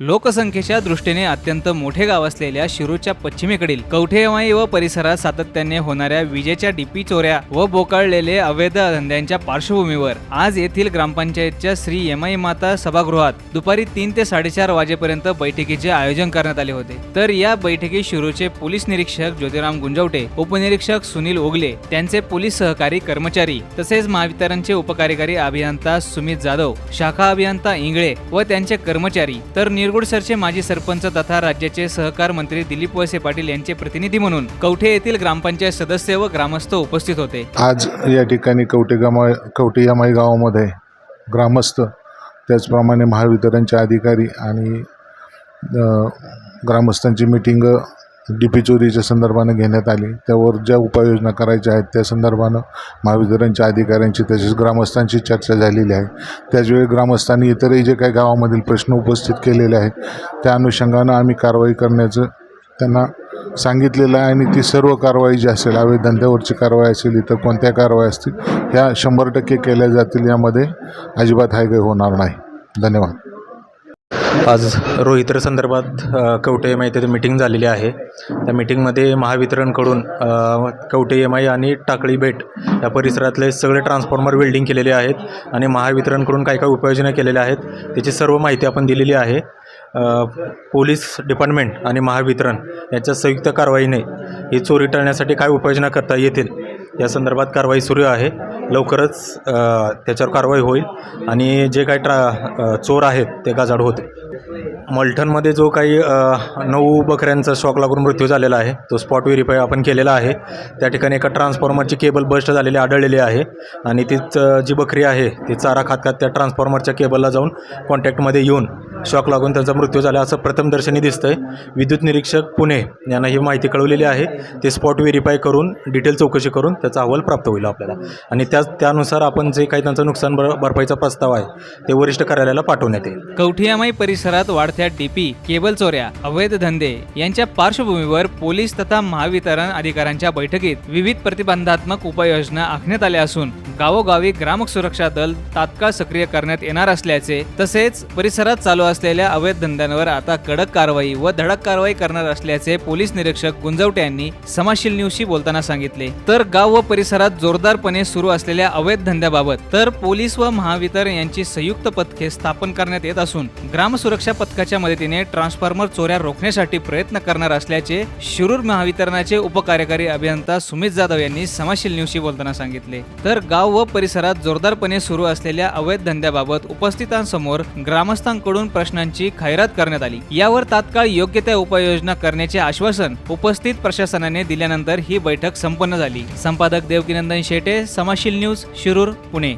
लोकसंख्येच्या दृष्टीने अत्यंत मोठे गाव असलेल्या शिरूरच्या पश्चिमेकडील कवठेमाई व परिसरात सातत्याने होणाऱ्या विजेच्या डीपी चोऱ्या व बोकाळलेले अवैध धंद्यांच्या पार्श्वभूमीवर आज येथील ग्रामपंचायतच्या श्री यमाई माता सभागृहात दुपारी तीन ते साडेचार वाजेपर्यंत बैठकीचे आयोजन करण्यात आले होते. तर या बैठकीत शिरूरचे पोलीस निरीक्षक ज्योतिराम गुंजवटे उपनिरीक्षक सुनील ओगले त्यांचे पोलीस सहकारी कर्मचारी तसेच महावितरणचे उपकार्यकारी अभियंता सुमित जाधव शाखा अभियंता इंगळे व त्यांचे कर्मचारी तर निरगुडसरचे माजी सरपंच तथा राज्याचे सहकार मंत्री दिलीप वळसे पाटील यांचे प्रतिनिधी म्हणून कवठे येथील ग्रामपंचायत सदस्य व ग्रामस्थ उपस्थित होते. आज या ठिकाणी कवठे गामा कवटे यामाई गावामध्ये ग्रामस्थ त्याचप्रमाणे महावितरणचे अधिकारी आणि ग्रामस्थांची मिटिंग डी पी चोरीच्या संदर्भानं घेण्यात आली. त्यावर ज्या उपाययोजना करायच्या आहेत त्या संदर्भानं महावितरणच्या अधिकाऱ्यांची तसेच ग्रामस्थांची चर्चा झालेली आहे. त्याचवेळी ग्रामस्थांनी इतरही जे काही गावामधील प्रश्न उपस्थित केलेले आहेत त्या अनुषंगानं आम्ही कारवाई करण्याचं त्यांना सांगितलेलं आहे आणि ती सर्व कारवाई जी असेल अवैध धंद्यावरची कारवाई असेल इतर कोणत्या कारवाई असतील ह्या शंभर टक्के केल्या जातील यामध्ये अजिबात हायगय होणार नाही. धन्यवाद. आज रोहित्र संदर्भात कवटे एम आय तिथे मिटिंग झालेली आहे. त्या मिटिंगमध्ये महावितरणकडून कवटे एम आय आणि टाकळी बेट या परिसरातले सगळे ट्रान्सफॉर्मर वेल्डिंग केलेले आहेत आणि महावितरणकडून काय काय उपाययोजना केलेल्या आहेत त्याची सर्व माहिती आपण दिलेली आहे. पोलीस डिपार्टमेंट आणि महावितरण यांच्या संयुक्त कारवाईने ही चोरी टाळण्यासाठी काय उपाययोजना करता येतील या संदर्भात कारवाई सुरू आहे. लवकरच त्याच्यावर कारवाई होईल आणि जे काही ट्रा चोर आहेत ते गाजाड होते मलठणमध्ये जो काही नऊ बकऱ्यांचा शॉक लागून मृत्यू झालेला आहे तो स्पॉट व्हेरीफाय आपण केलेला आहे. त्या ठिकाणी एका ट्रान्सफॉर्मरची केबल बस्ट झालेली आढळलेली आहे आणि तीच जी बकरी आहे ती चारा खात खात त्या ट्रान्सफॉर्मरच्या केबलला जाऊन कॉन्टॅक्टमध्ये येऊन शॉक लागून त्यांचा मृत्यू झाला असं प्रथमदर्शनी दिसतं आहे विद्युत निरीक्षक पुणे यांना ही माहिती कळवलेली आहे. ते स्पॉट व्हेरीफाय करून डिटेल चौकशी करून त्याचा अहवाल प्राप्त होईल आपल्याला. आणि त्या त्यानुसार आपण जे काही त्यांचं नुकसान भर भरपाईचा प्रस्ताव आहे ते वरिष्ठ कार्यालयाला पाठवण्यात येईल. कवठियामाई परिसरात वाढत्या डीपी केबल चोऱ्या अवैध धंदे यांच्या पार्श्वभूमीवर पोलीस तथा महावितरण अधिकाऱ्यांच्या बैठकीत विविध प्रतिबंधात्मक उपाययोजना आखण्यात आल्या असून गावोगावी ग्रामक सुरक्षा दल तात्काळ सक्रिय करण्यात येणार असल्याचे तसेच परिसरात चालू असलेल्या अवैध धंद्यांवर आता कडक कारवाई व धडक कारवाई करणार असल्याचे पोलीस निरीक्षक गुंजवटे यांनी समाशील न्यूजशी बोलताना सांगितले. तर गाव व परिसरात जोरदारपणे सुरू असलेल्या अवैध धंद्याबाबत तर पोलीस व महावितरण यांची संयुक्त पथके स्थापन करण्यात येत असून ग्राम सुरक्षा पथकाच्या मदतीने ट्रान्सफॉर्मर चोऱ्या रोखण्यासाठी प्रयत्न करणार असल्याचे शिरूर महावितरणाचे उपकार्यकारी अभियंता सुमित जाधव यांनी समाशील न्यूजशी बोलताना सांगितले. तर गाव गाव व परिसरात जोरदारपणे सुरू असलेल्या अवैध धंद्याबाबत उपस्थितांसमोर ग्रामस्थांकडून प्रश्नांची खैरात करण्यात आली. यावर तात्काळ योग्य त्या उपाययोजना करण्याचे आश्वासन उपस्थित प्रशासनाने दिल्यानंतर ही बैठक संपन्न झाली. संपादक देवकीनंदन शेटे समाशील न्यूज शिरूर पुणे.